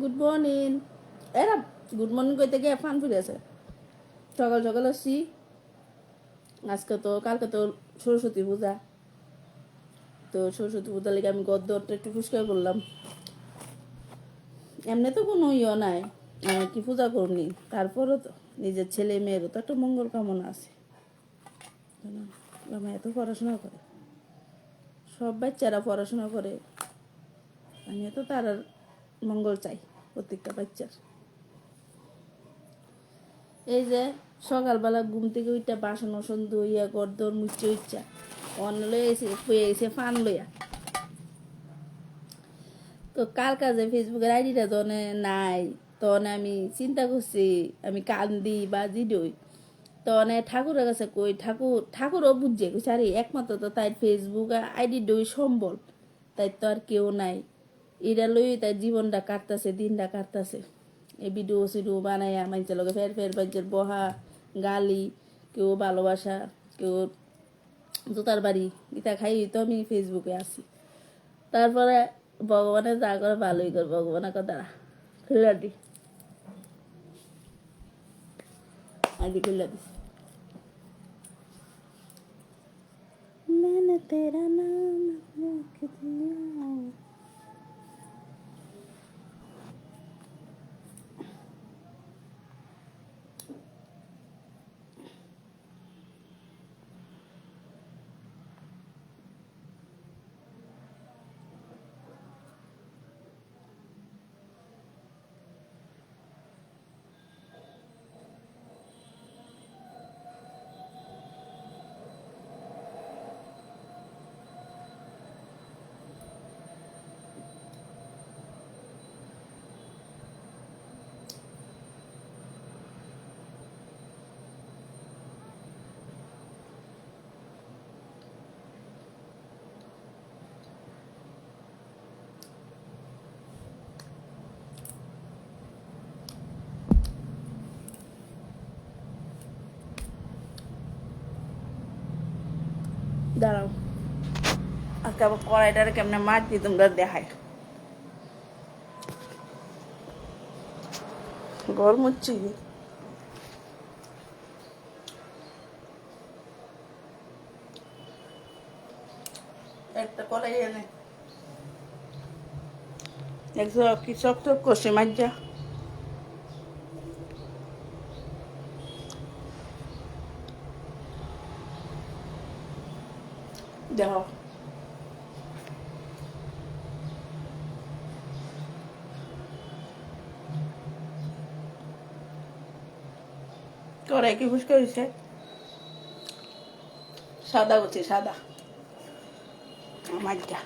Good morning এরা good morning কইতে গিয়ে ফান ফিরেছে সকাল সকাল আসছি। আজকে তো, কালকে তো সরস্বতী পূজা। তো সরস্বতী পূজা লেগে আমি গদ্দরটা একটু পরিষ্কার করলাম। এমনি তো কোনো ইয়ে নাই। আমি কি পূজা করনি তারপরও তো নিজের ছেলে মেয়েরও তো একটা মঙ্গল কামনা আছে? আমার এত পড়াশোনা করে। সব বাচ্চারা পড়াশোনা করে। আমি তো তার মঙ্গল চাই প্রত্যেকটা বাচ্চার। এই যে সকালবেলা ঘুম থেকে উঠটা বাসন ওসন ধুইয়া গরদর মুচ্ছে উচ্চা অন্য লয়ে এসে পেয়ে এসে ফান লইয়া। তো কাল কাজে ফেসবুকের আইডিটা তখন নাই তখন আমি চিন্তা করছি, আমি কান্দি বা জিডই। তখন ঠাকুরের কাছে কই, ঠাকুর, ঠাকুরও বুঝছে আরে, একমাত্র তো তাই ফেসবুক আইডি ডই সম্বল, তাই তো আর কেউ নাই। এটা লই তাই জীবনটা কাটতাছে দিনটা কাটতাছে এই ভিডিও সিডিও বানাইয়া মানুষের লগে ফের ফের বাচ্চার বহা গালি কেউ ভালোবাসা কেউ জুতার বাড়ি ইটা খাই তো আমি ফেসবুকে আসি তারপরে ভগবানের যা করে ভালোই করে ভগবানের কথা খুলে দি আইডি খুলে দিস मैंने तेरा नाम দাঁড়াও। আজকে আবার কড়াইটারে কেমনে মারছি তোমরা দেখায় গরম হচ্ছে কি? একটা কড়াই এনে। দেখছ কি চক চক করছে মাজ্জা দেখো কড়াই কি ফুসকা হয়েছে? সাদা হচ্ছে সাদা। মাজ্জা